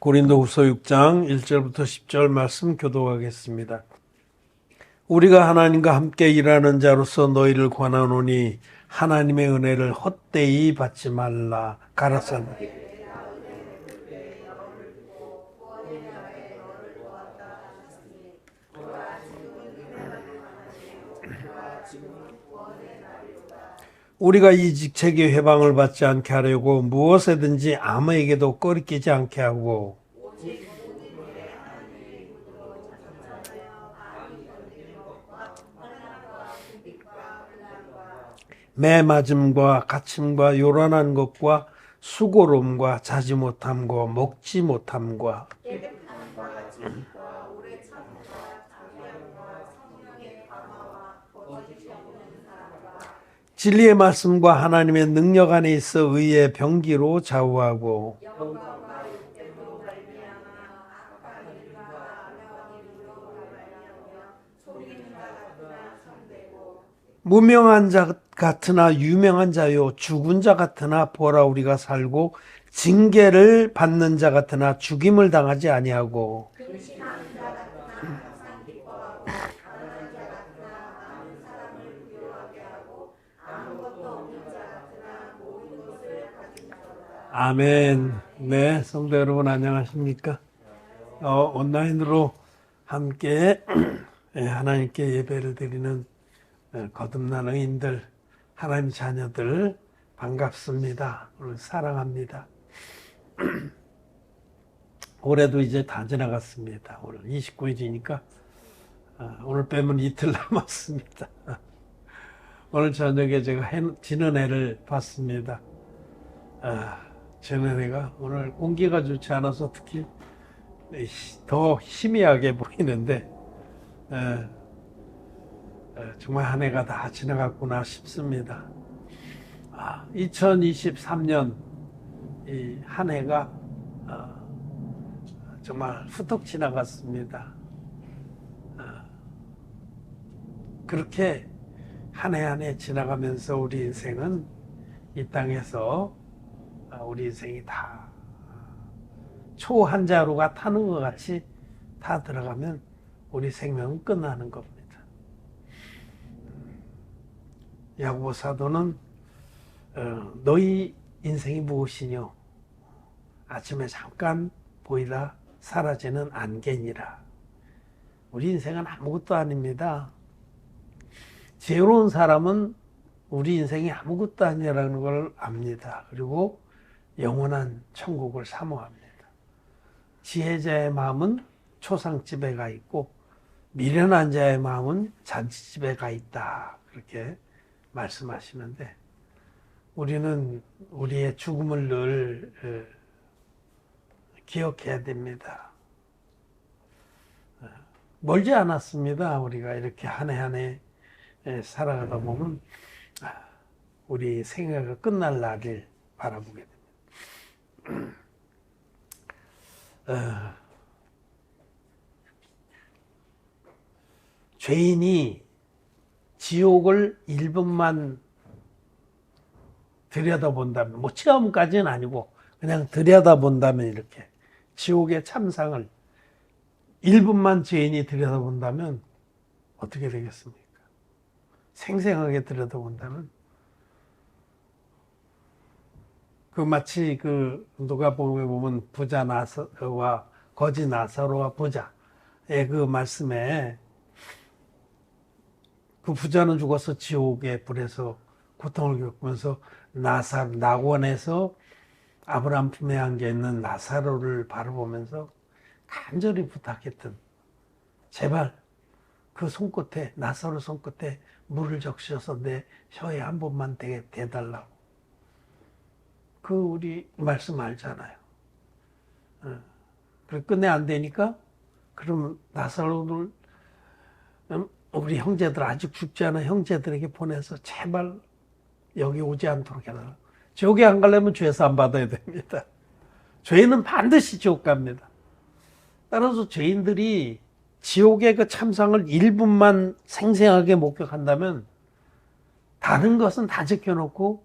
고린도후서 6장 1절부터 10절 말씀 교도하겠습니다. 우리가 하나님과 함께 일하는 자로서 너희를 권하노니 하나님의 은혜를 헛되이 받지 말라. 가라사나. 우리가 이 직책의 회방을 받지 않게 하려고 무엇에든지 아무에게도 꺼리끼지 않게 하고 매 맞음과 갇힘과 요란한 것과 수고로움과 자지 못함과 먹지 못함과 진리의 말씀과 하나님의 능력 안에 있어 의의 병기로 좌우하고 무명한 자 같으나 유명한 자요 죽은 자 같으나 보라 우리가 살고 징계를 받는 자 같으나 죽임을 당하지 아니하고 아멘. 네, 성도 여러분 안녕하십니까? 어, 온라인으로 함께 예, 하나님께 예배를 드리는 어, 거듭난 의인들, 하나님 자녀들 반갑습니다. 사랑합니다. 올해도 이제 다 지나갔습니다. 오늘 29일이니까 어, 오늘 빼면 이틀 남았습니다. 오늘 저녁에 제가 해, 지는 해를 봤습니다. 아, 지난해가 오늘 공기가 좋지 않아서 특히 더 희미하게 보이는데 정말 한 해가 다 지나갔구나 싶습니다. 아, 2023년 이 한 해가 어, 정말 후덕 지나갔습니다. 어, 그렇게 한 해 한 해 지나가면서 우리 인생은 이 땅에서 우리 인생이 다 초한자루가 타는 것 같이 다 들어가면 우리 생명은 끝나는 겁니다. 야고보 사도는 어, 너희 인생이 무엇이뇨? 아침에 잠깐 보이다 사라지는 안개니라. 우리 인생은 아무것도 아닙니다. 지혜로운 사람은 우리 인생이 아무것도 아니라는 걸 압니다. 그리고 영원한 천국을 사모합니다. 지혜자의 마음은 초상집에 가 있고 미련한 자의 마음은 잔치집에 가 있다. 그렇게 말씀하시는데 우리는 우리의 죽음을 늘 기억해야 됩니다. 멀지 않았습니다. 우리가 이렇게 한 해 한 해 살아가다 보면 아, 우리 생애가 끝날 날을 바라보게 됩니다. 어, 죄인이 지옥을 1분만 들여다본다면, 뭐 체험까지는 아니고, 그냥 들여다본다면 이렇게, 지옥의 참상을 1분만 죄인이 들여다본다면, 어떻게 되겠습니까? 생생하게 들여다본다면, 그 마치 그 누가복음에 보면 부자 나사로와 거지 나사로와 부자의 그 말씀에 그 부자는 죽어서 지옥의 불에서 고통을 겪으면서 나사 낙원에서 아브라함 품에 안겨 있는 나사로를 바라보면서 간절히 부탁했던 제발 그 손끝에 나사로 손끝에 물을 적셔서 내 혀에 한 번만 대, 대달라고 그 우리 말씀 알잖아요. 어. 그래 끝내 안 되니까 그러면 나사로를 음, 우리 형제들 아직 죽지 않은 형제들에게 보내서 제발 여기 오지 않도록 해달라. 지옥에 안 가려면 죄사 안 받아야 됩니다. 죄인은 반드시 지옥 갑니다. 따라서 죄인들이 지옥의 그 참상을 1분만 생생하게 목격한다면 다른 것은 다 지켜놓고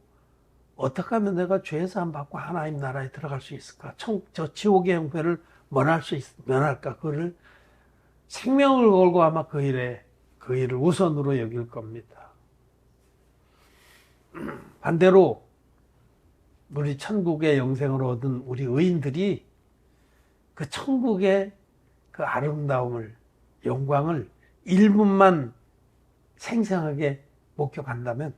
어떻게 하면 내가 죄 사함 받고 하나님 나라에 들어갈 수 있을까? 청, 저 지옥의 형편을 면할 수 있, 면할까? 그를 생명을 걸고 아마 그 일에 그 일을 우선으로 여길 겁니다. 반대로 우리 천국의 영생을 얻은 우리 의인들이 그 천국의 그 아름다움을 영광을 1분만 생생하게 목격한다면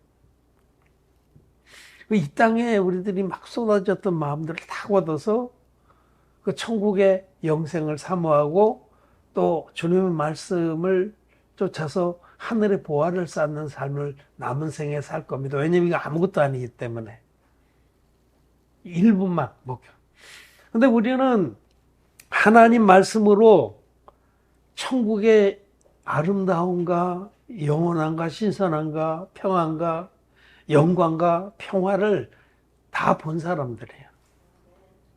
그이 땅에 우리들이 막 쏟아졌던 마음들을 다 걷어서 그 천국의 영생을 사모하고 또 주님의 말씀을 쫓아서 하늘의 보화를 쌓는 삶을 남은 생에 살 겁니다. 왜냐면 이거 아무것도 아니기 때문에. 1분만 목격. 근데 우리는 하나님 말씀으로 천국의 아름다움과 영원함과 신선함과 평안과 영광과 평화를 다 본 사람들이에요.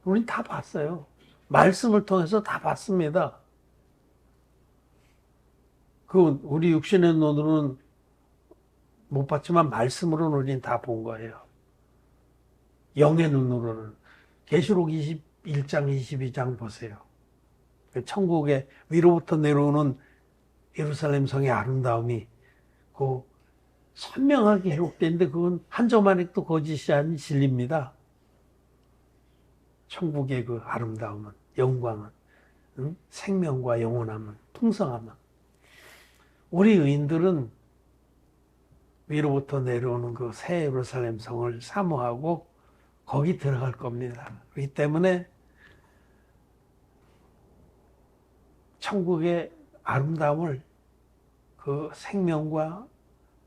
우린 다 봤어요. 말씀을 통해서 다 봤습니다. 그 우리 육신의 눈으로는 못 봤지만 말씀으로는 우리는 다 본 거예요. 영의 눈으로는 계시록 21장 22장 보세요. 그 천국의 위로부터 내려오는 예루살렘 성의 아름다움이 그 선명하게 기록되는데 그건 한 점만이 또 거짓이 아닌 진리입니다. 천국의 그 아름다움은 영광은 응? 생명과 영원함은 풍성함은 우리 의인들은 위로부터 내려오는 그 새 예루살렘 성을 사모하고 거기 들어갈 겁니다. 그렇기 때문에 천국의 아름다움을 그 생명과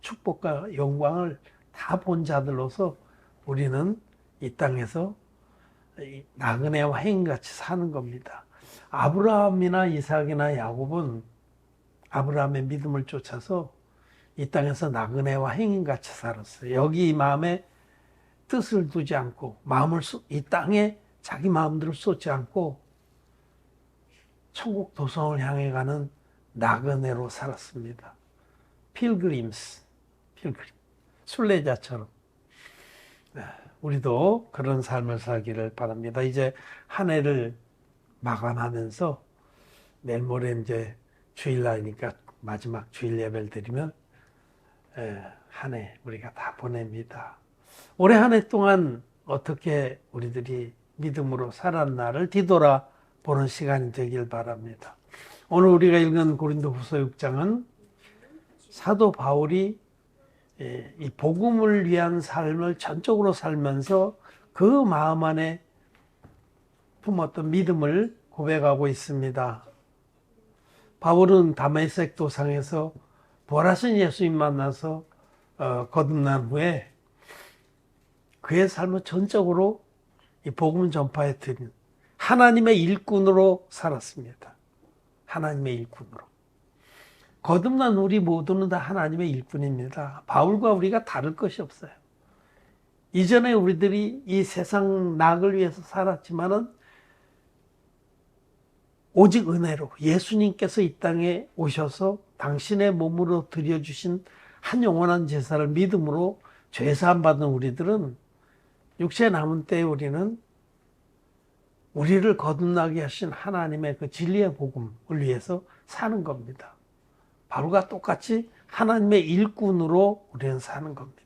축복과 영광을 다 본 자들로서 우리는 이 땅에서 나그네와 행인같이 사는 겁니다. 아브라함이나 이삭이나 야곱은 아브라함의 믿음을 쫓아서 이 땅에서 나그네와 행인같이 살았어요. 여기 마음에 뜻을 두지 않고 마음을 이 땅에 자기 마음대로 쏟지 않고 천국 도성을 향해 가는 나그네로 살았습니다. 필그림스, 필그림, 순례자처럼. 네, 우리도 그런 삶을 살기를 바랍니다. 이제 한 해를 마감하면서 내일 모레 이제 주일날이니까 마지막 주일 예배를 드리면 한 해 우리가 다 보냅니다. 올해 한 해 동안 어떻게 우리들이 믿음으로 살았나를 뒤돌아 보는 시간이 되길 바랍니다. 오늘 우리가 읽은 고린도 후서 6장은 사도 바울이 이 복음을 위한 삶을 전적으로 살면서 그 마음 안에 품었던 믿음을 고백하고 있습니다. 바울은 다메섹 도상에서 부활하신 예수님 만나서 어, 거듭난 후에 그의 삶을 전적으로 이 복음 전파에 드린 하나님의 일꾼으로 살았습니다. 하나님의 일꾼으로. 거듭난 우리 모두는 다 하나님의 일꾼입니다. 바울과 우리가 다를 것이 없어요. 이전에 우리들이 이 세상 낙을 위해서 살았지만은 오직 은혜로 예수님께서 이 땅에 오셔서 당신의 몸으로 드려주신 한 영원한 제사를 믿음으로 죄사함 받은 우리들은 육체 남은 때에 우리는 우리를 거듭나게 하신 하나님의 그 진리의 복음을 위해서 사는 겁니다. 바로가 똑같이 하나님의 일꾼으로 우리는 사는 겁니다.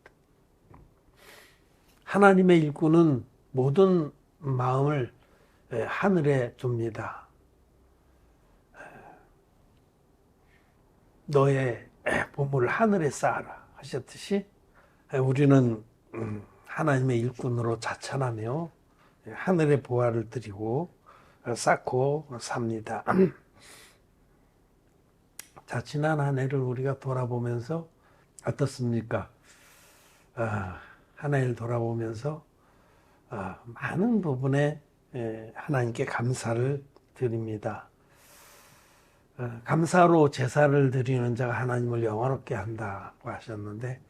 하나님의 일꾼은 모든 마음을 하늘에 둡니다. 너의 보물을 하늘에 쌓아라 하셨듯이 우리는 음, 하나님의 일꾼으로 자찬하며 하늘의 보화를 드리고 쌓고 삽니다. 자, 지난 한 해를 우리가 돌아보면서 어떻습니까? 아, 한 해를 돌아보면서 아, 많은 부분에 하나님께 감사를 드립니다. 어, 감사로 제사를 드리는 자가 하나님을 영화롭게 한다고 하셨는데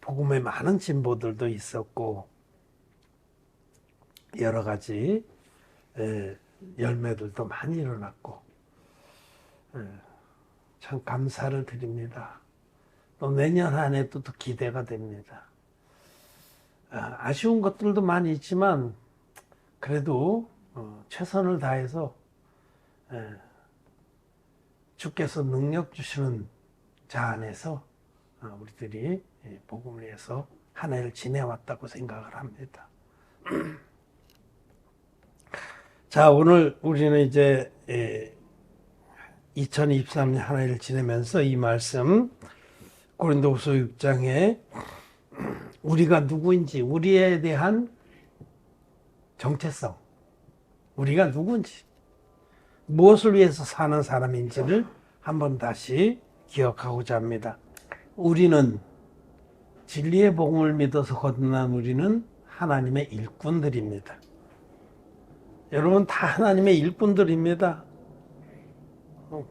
복음에 많은 진보들도 있었고 여러 가지 열매들도 많이 일어났고 참 감사를 드립니다. 또 내년 한 해도 또 기대가 됩니다. 아, 아쉬운 것들도 많이 있지만 그래도 어, 최선을 다해서 에, 주께서 능력 주시는 자 안에서 어, 우리들이 예, 복음을 위해서 한 해를 지내왔다고 생각을 합니다. 자, 오늘 우리는 이제 예, 2023년 한 해를 지내면서 이 말씀 고린도후서 6장에 우리가 누구인지 우리에 대한 정체성 우리가 누구인지 무엇을 위해서 사는 사람인지를 한번 다시 기억하고자 합니다. 우리는 진리의 복음을 믿어서 거듭난 우리는 하나님의 일꾼들입니다. 여러분 다 하나님의 일꾼들입니다.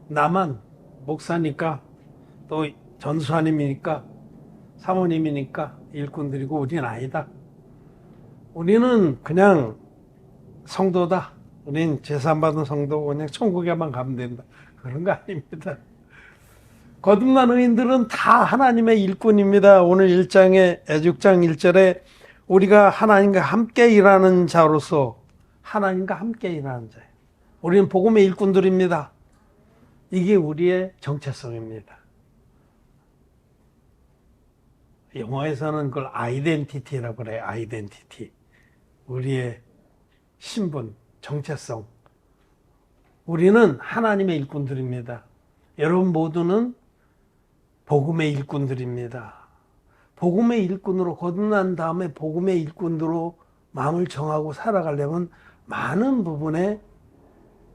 나만 목사니까 또 전수하님이니까 사모님이니까 일꾼들이고 우리는 아니다. 우리는 그냥 성도다. 우린 재산받은 성도고 그냥 천국에만 가면 된다. 그런 거 아닙니다. 거듭난 의인들은 다 하나님의 일꾼입니다. 오늘 1장에 6장 1절에 우리가 하나님과 함께 일하는 자로서 하나님과 함께 일하는 자예요. 우리는 복음의 일꾼들입니다. 이게 우리의 정체성입니다. 영어에서는 그걸 아이덴티티라고 그래요. 아이덴티티. 우리의 신분, 정체성. 우리는 하나님의 일꾼들입니다. 여러분 모두는 복음의 일꾼들입니다. 복음의 일꾼으로 거듭난 다음에 복음의 일꾼으로 마음을 정하고 살아가려면 많은 부분에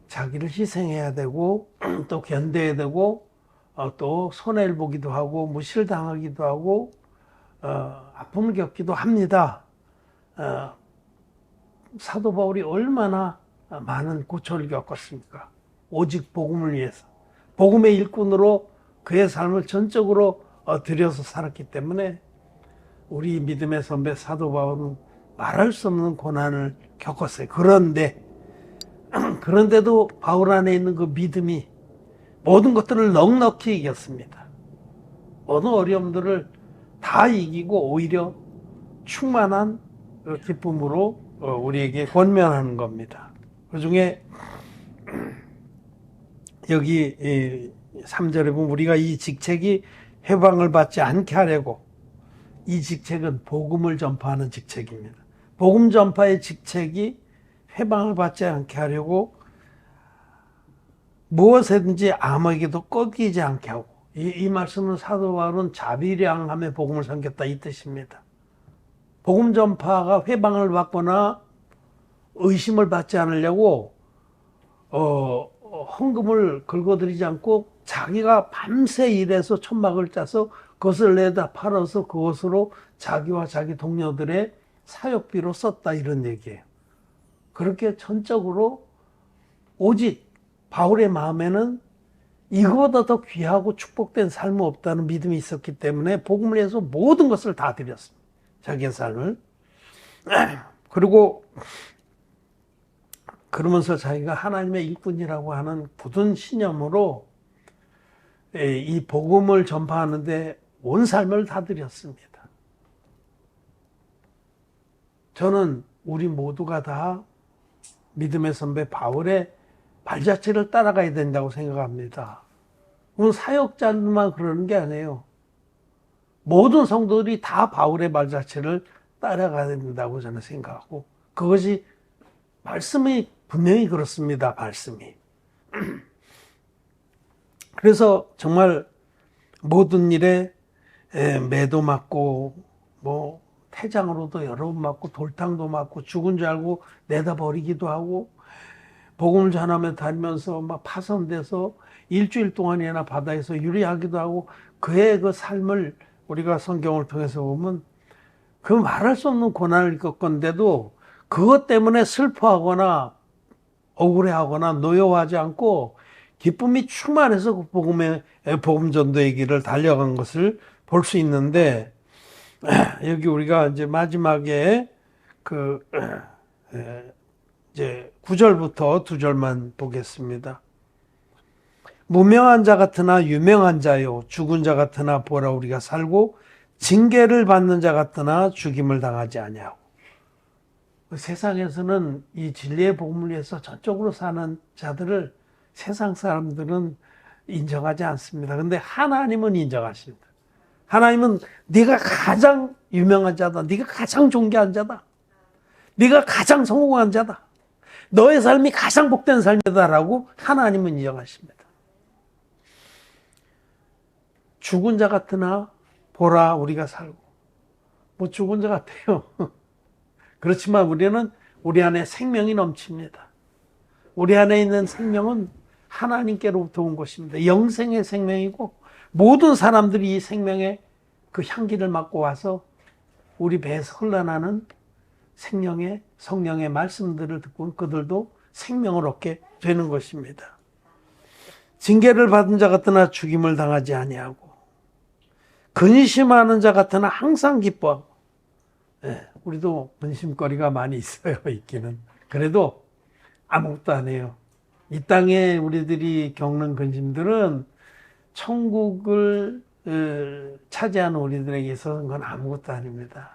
자기를 희생해야 되고 또 견뎌야 되고 어, 또 손해를 보기도 하고 무실당하기도 하고 어, 아픔을 겪기도 합니다. 어, 사도 바울이 얼마나 많은 고초를 겪었습니까? 오직 복음을 위해서 복음의 일꾼으로 그의 삶을 전적으로 어, 들여서 살았기 때문에 우리 믿음의 선배 사도 바울은 말할 수 없는 고난을 겪었어요. 그런데 그런데도 바울 안에 있는 그 믿음이 모든 것들을 넉넉히 이겼습니다. 어느 어려움들을 다 이기고 오히려 충만한 그 기쁨으로 어, 우리에게 권면하는 겁니다. 그 중에 여기 3절에 보면 우리가 이 직책이 해방을 받지 않게 하려고 이 직책은 복음을 전파하는 직책입니다. 복음 전파의 직책이 해방을 받지 않게 하려고 무엇이든지 아무에게도 꺾이지 않게 하고 이, 이 말씀은 사도 바울은 자비량함의 복음을 섬겼다 이 뜻입니다. 복음 전파가 회방을 받거나 의심을 받지 않으려고 어, 헌금을 긁어들이지 않고 자기가 밤새 일해서 천막을 짜서 그것을 내다 팔아서 그것으로 자기와 자기 동료들의 사역비로 썼다 이런 얘기예요. 그렇게 전적으로 오직 바울의 마음에는 이거보다 더 귀하고 축복된 삶은 없다는 믿음이 있었기 때문에 복음을 위해서 모든 것을 다 드렸습니다. 자기의 삶을. 그리고 그러면서 자기가 하나님의 일꾼이라고 하는 굳은 신념으로 이 복음을 전파하는데 온 삶을 다 드렸습니다. 저는 우리 모두가 다 믿음의 선배 바울의 발자취를 따라가야 된다고 생각합니다. 그건 사역자만 그러는 게 아니에요. 모든 성도들이 다 바울의 발자취를 따라가야 된다고 저는 생각하고 그것이 말씀이 분명히 그렇습니다. 말씀이. 그래서 정말 모든 일에 매도 맞고 뭐 태장으로도 여러 번 맞고 돌탕도 맞고 죽은 줄 알고 내다 버리기도 하고 복음을 전하며 다니면서 막 파손돼서 일주일 동안이나 바다에서 유리하기도 하고 그의 그 삶을 우리가 성경을 통해서 보면 그 말할 수 없는 고난을 겪었는데도 그것 때문에 슬퍼하거나 억울해하거나 노여워하지 않고 기쁨이 충만해서 그 복음의 복음 전도의 길을 달려간 것을 볼 수 있는데 여기 우리가 이제 마지막에 그 이제 9절부터 두 절만 보겠습니다. 무명한 자 같으나 유명한 자요 죽은 자 같으나 보라 우리가 살고 징계를 받는 자 같으나 죽임을 당하지 아니하고 세상에서는 이 진리의 복음을 위해서 저쪽으로 사는 자들을 세상 사람들은 인정하지 않습니다. 근데 하나님은 인정하십니다. 하나님은 네가 가장 유명한 자다. 네가 가장 존귀한 자다. 네가 가장 성공한 자다. 너의 삶이 가장 복된 삶이다라고 하나님은 인정하십니다. 죽은 자 같으나 보라 우리가 살고 뭐 죽은 자 같아요. 그렇지만 우리는 우리 안에 생명이 넘칩니다. 우리 안에 있는 생명은 하나님께로부터 온 것입니다. 영생의 생명이고 모든 사람들이 이 생명의 그 향기를 맡고 와서 우리 배에서 흘러나는 생명의 성령의 말씀들을 듣고 그들도 생명을 얻게 되는 것입니다. 징계를 받은 자 같으나 죽임을 당하지 아니하고 근심하는 자 같으나 항상 기뻐하고. 네, 우리도 근심거리가 많이 있어요 있기는. 그래도 아무것도 안 해요. 이 땅에 우리들이 겪는 근심들은 천국을 어, 차지하는 우리들에게 있어서는 건 아무것도 아닙니다.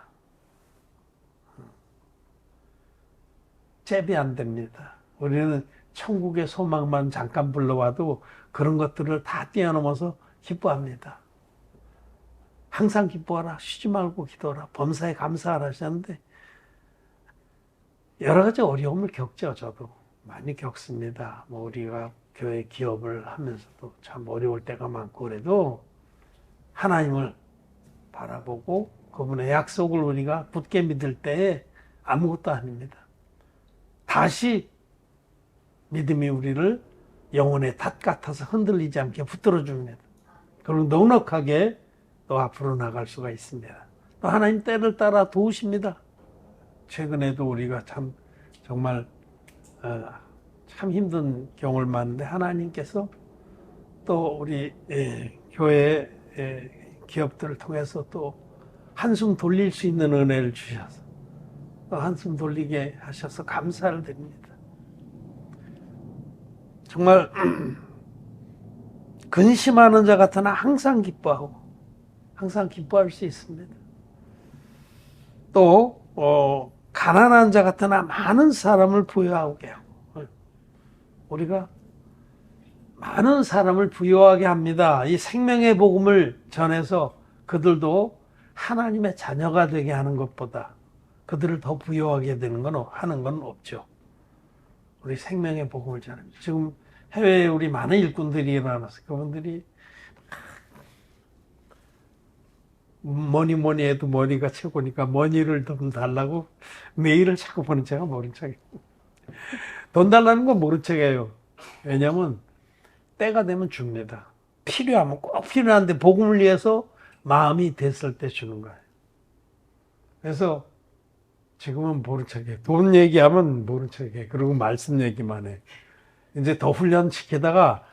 잽이 안 됩니다. 우리는 천국의 소망만 잠깐 불러와도 그런 것들을 다 뛰어넘어서 기뻐합니다 항상 기뻐하라. 쉬지 말고 기도하라. 범사에 감사하라 하셨는데 여러 가지 어려움을 겪죠. 저도 많이 겪습니다. 뭐 우리가 교회 기업을 하면서도 참 어려울 때가 많고 그래도 하나님을 바라보고 그분의 약속을 우리가 굳게 믿을 때에 아무것도 아닙니다. 다시 믿음이 우리를 영혼의 닷 같아서 흔들리지 않게 붙들어 줍니다. 그리고 넉넉하게 또 앞으로 나갈 수가 있습니다. 또 하나님 때를 따라 도우십니다. 최근에도 우리가 참 정말 어, 참 힘든 경험을 많은데 하나님께서 또 우리 예, 교회 예, 기업들을 통해서 또 한숨 돌릴 수 있는 은혜를 주셔서 또 한숨 돌리게 하셔서 감사를 드립니다. 정말 근심하는 자 같으나 항상 기뻐하고 항상 기뻐할 수 있습니다. 또 어, 가난한 자 같으나 많은 사람을 부여하게 하고 우리가 많은 사람을 부여하게 합니다. 이 생명의 복음을 전해서 그들도 하나님의 자녀가 되게 하는 것보다 그들을 더 부여하게 되는 건 하는 건 없죠. 우리 생명의 복음을 전합니다. 지금 해외에 우리 많은 일꾼들이 일어나서 그분들이 뭐니 뭐니 해도 머니가 최고니까 머니를 좀 달라고 메일을 자꾸 보는 제가 모른 척이에요. 돈 달라는 건 모른 척이에요. 왜냐면 때가 되면 줍니다. 필요하면 꼭 필요한데 복음을 위해서 마음이 됐을 때 주는 거예요. 그래서 지금은 모른 척해. 돈 얘기하면 모른 척해. 그리고 말씀 얘기만 해. 이제 더 훈련시키다가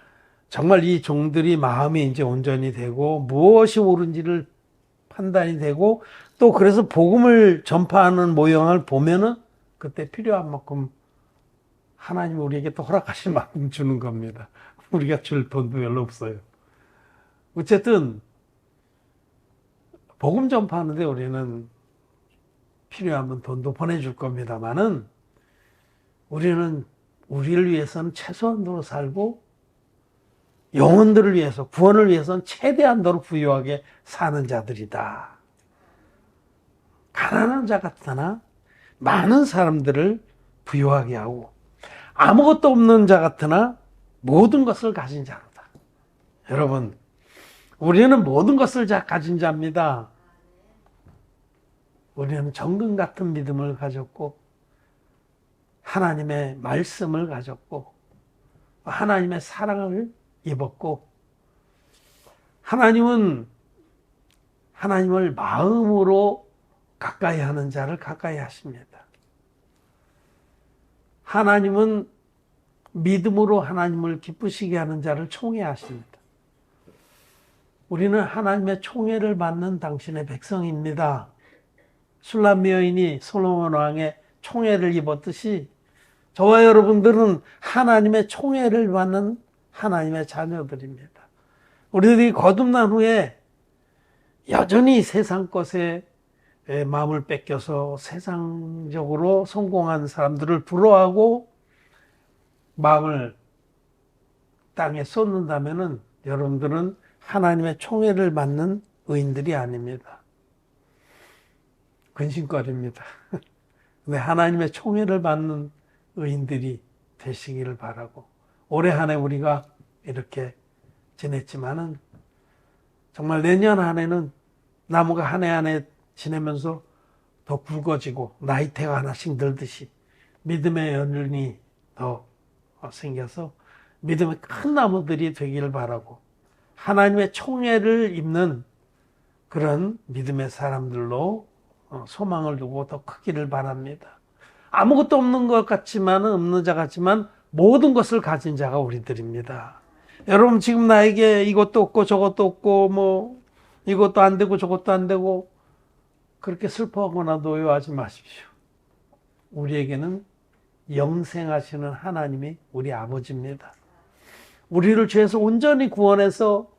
정말 이 종들이 마음이 이제 온전히 되고 무엇이 옳은지를 판단이 되고 또 그래서 복음을 전파하는 모형을 보면은 그때 필요한 만큼 하나님 우리에게 또 허락하신 만큼 주는 겁니다. 우리가 줄 돈도 별로 없어요. 어쨌든 복음 전파하는데 우리는 필요하면 돈도 보내줄 겁니다만은 우리는 우리를 위해서는 최소한도로 살고 영혼들을 위해서, 구원을 위해서는 최대한도로 부유하게 사는 자들이다. 가난한 자 같으나 많은 사람들을 부유하게 하고 아무것도 없는 자 같으나 모든 것을 가진 자로다. 여러분, 우리는 모든 것을 가진 자입니다. 우리는 정금 같은 믿음을 가졌고 하나님의 말씀을 가졌고 하나님의 사랑을 입었고 하나님은 하나님을 마음으로 가까이 하는 자를 가까이 하십니다. 하나님은 믿음으로 하나님을 기쁘시게 하는 자를 총회하십니다. 우리는 하나님의 총회를 받는 당신의 백성입니다. 술람 여인이 솔로몬 왕의 총회를 입었듯이 저와 여러분들은 하나님의 총회를 받는 하나님의 자녀들입니다. 우리들이 거듭난 후에 여전히 세상 것에 에, 마음을 뺏겨서 세상적으로 성공한 사람들을 부러워하고 마음을 땅에 쏟는다면은 여러분들은 하나님의 총애를 받는 의인들이 아닙니다. 근심거리입니다. 근데 하나님의 총애를 받는 의인들이 되시기를 바라고 올해 한 해 우리가 이렇게 지냈지만은 정말 내년 한 해는 나무가 한 해 한 해 지내면서 더 굵어지고 나이테가 하나씩 늘듯이 믿음의 연륜이 더 생겨서 믿음의 큰 나무들이 되기를 바라고 하나님의 총애를 입는 그런 믿음의 사람들로 어, 소망을 두고 더 크기를 바랍니다. 아무것도 없는 것 같지만은 없는 자 같지만 모든 것을 가진 자가 우리들입니다. 여러분 지금 나에게 이것도 없고 저것도 없고 뭐 이것도 안 되고 저것도 안 되고 그렇게 슬퍼하거나 노여하지 마십시오. 우리에게는 영생하시는 하나님이 우리 아버지입니다. 우리를 죄에서 온전히 구원해서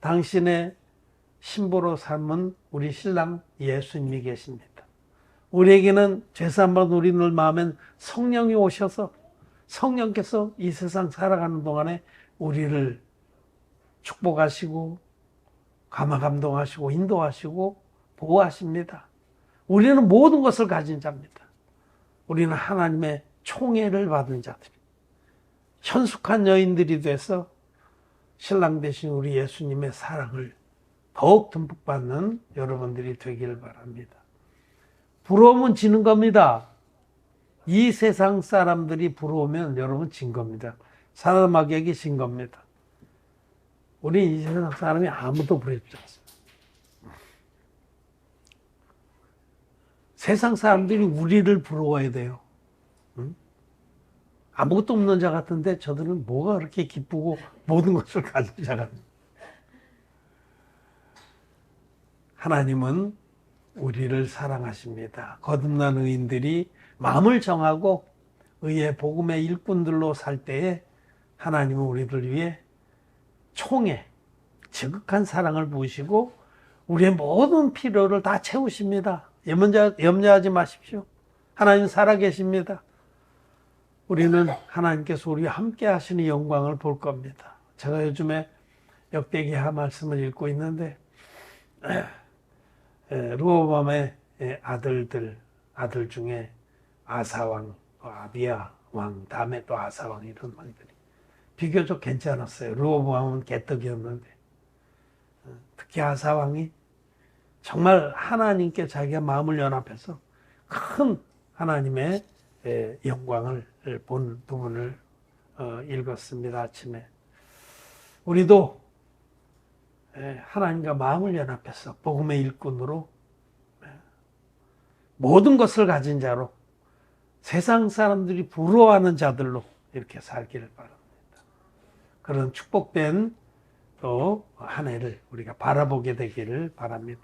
당신의 신부로 삼은 우리 신랑 예수님이 계십니다. 우리에게는 죄사함받은 우리들 마음엔 성령이 오셔서 성령께서 이 세상 살아가는 동안에 우리를 축복하시고 감화 감동하시고 인도하시고 보호하십니다. 우리는 모든 것을 가진 자입니다. 우리는 하나님의 총애를 받은 자들이 현숙한 여인들이 돼서 신랑 대신 우리 예수님의 사랑을 더욱 듬뿍 받는 여러분들이 되기를 바랍니다. 부러우면 지는 겁니다. 이 세상 사람들이 부러우면 여러분 진 겁니다. 사람에게 진 겁니다. 우리 이 세상 사람이 아무도 부럽지 않습니다. 세상 사람들이 우리를 부러워야 돼요. 응? 아무것도 없는 자 같은데 저들은 뭐가 그렇게 기쁘고 모든 것을 가진 자 같은 하나님은 우리를 사랑하십니다. 거듭난 의인들이 마음을 정하고 의의 복음의 일꾼들로 살 때에 하나님은 우리들 위해 총에 지극한 사랑을 부으시고 우리의 모든 필요를 다 채우십니다. 염려, 염려하지 마십시오. 하나님 살아계십니다. 우리는 하나님께서 우리와 함께 하시는 영광을 볼 겁니다. 제가 요즘에 역대기하 말씀을 읽고 있는데 루어밤의 아들들 아들 중에 아사왕, 아비야 왕, 다음에 또 아사왕 이런 왕들이 비교적 괜찮았어요. 루어밤은 개떡이었는데 특히 아사왕이 정말 하나님께 자기가 마음을 연합해서 큰 하나님의 영광을 본 부분을 어, 읽었습니다. 아침에 우리도 하나님과 마음을 연합해서 복음의 일꾼으로 모든 것을 가진 자로 세상 사람들이 부러워하는 자들로 이렇게 살기를 바랍니다. 그런 축복된 또 한 해를 우리가 바라보게 되기를 바랍니다.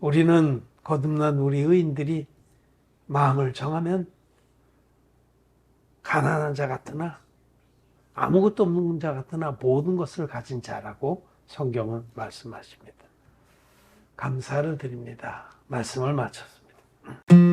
우리는 거듭난 우리 의인들이 마음을 정하면 가난한 자 같으나 아무것도 없는 자 같으나 모든 것을 가진 자라고 성경은 말씀하십니다. 감사를 드립니다. 말씀을 마쳤습니다.